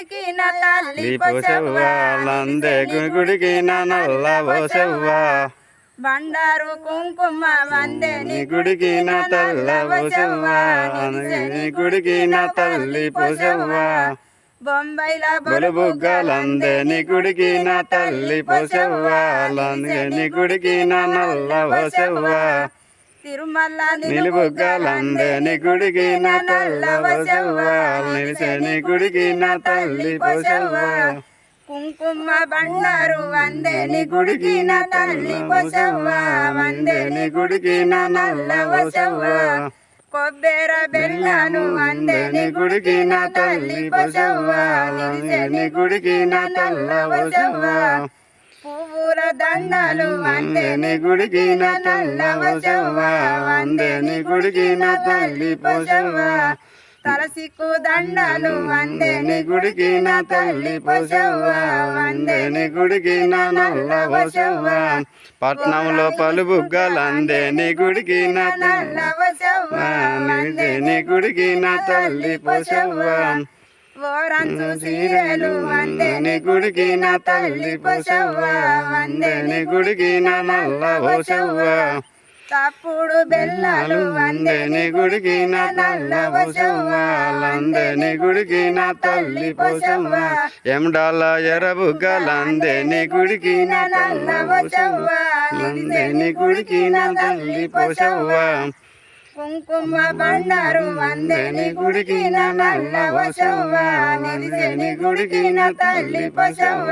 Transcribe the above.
గుడికి నా తల్లి పోసవ్వ లందే గుడికి నా నల్ల పోసవ్వ. బండారు కుంకుమ వందే నీ గుడికి నా తల్ల పోసవ్వ నీ గుడికి నా తల్లి పోసవ్వ. బొంబాయిల బొలుబుగ్గలందే నీ గుడికి నా తల్లి పోసవ్వ. లందే నీ గుడికి నా నల్ల పోసవ్వ. తిరుమల నిలుబుగ్గలందే నీ గుడికి నా తల్ల పోసవ్వ నిలిసే నీ గుడికి నా తల్లి పోసవ్వ కుంకుమ బండారు వందే నీ గుడికి నా తల్లి పొసవ్వ వందే నీ గుడికి నా నల్ల కొబ్బెర బెల్లాను వందే నీ గుడికి నా తల్లి పోసవ్వ నీ గుడికి నా తల్ల పోసవ్వ పువ్వుల దండలు వందే నీ గుడికి నా తల్ల పోసవ్వ వందే నీ గుడికి నా తల్లి పోసవ్వ తలసిక్కు దండలు వందే నీ గుడికి నా తల్లి పోసవ్వ వందే నీ గుడికి నా నల్ల పోసవ్వ పట్నంలో పలు బుగ్గలందే నీ గుడికి నా తల్ల నల్ల పొసవ్వ నిలిసే నీ గుడికి నా తల్లి పోసవ్వ ఓరంచు చీరలు వందే నీ గుడికి నా తల్లి పోసవ్వ వందే నీ గుడికి నా నల్ల పోసవ్వ. తప్పుడు బెల్లాలు వందే వందే నీ గుడికి నా నల్ల పోసవ్వ లందే నీ గుడికి నా తల్లి పోసవ్వ. ఎమడాల ఎరబుగ్గలందే నీ గుడికి నా నల్ల పోసవ్వ. లందే నీ గుడికి నా తల్లి పోసవ్వ. కుంకుమ బండారు వందే నీ గుడికి నల్ల పొసవ్వ నిలిసే నీ గుడికి తల్లి పశవ్వ.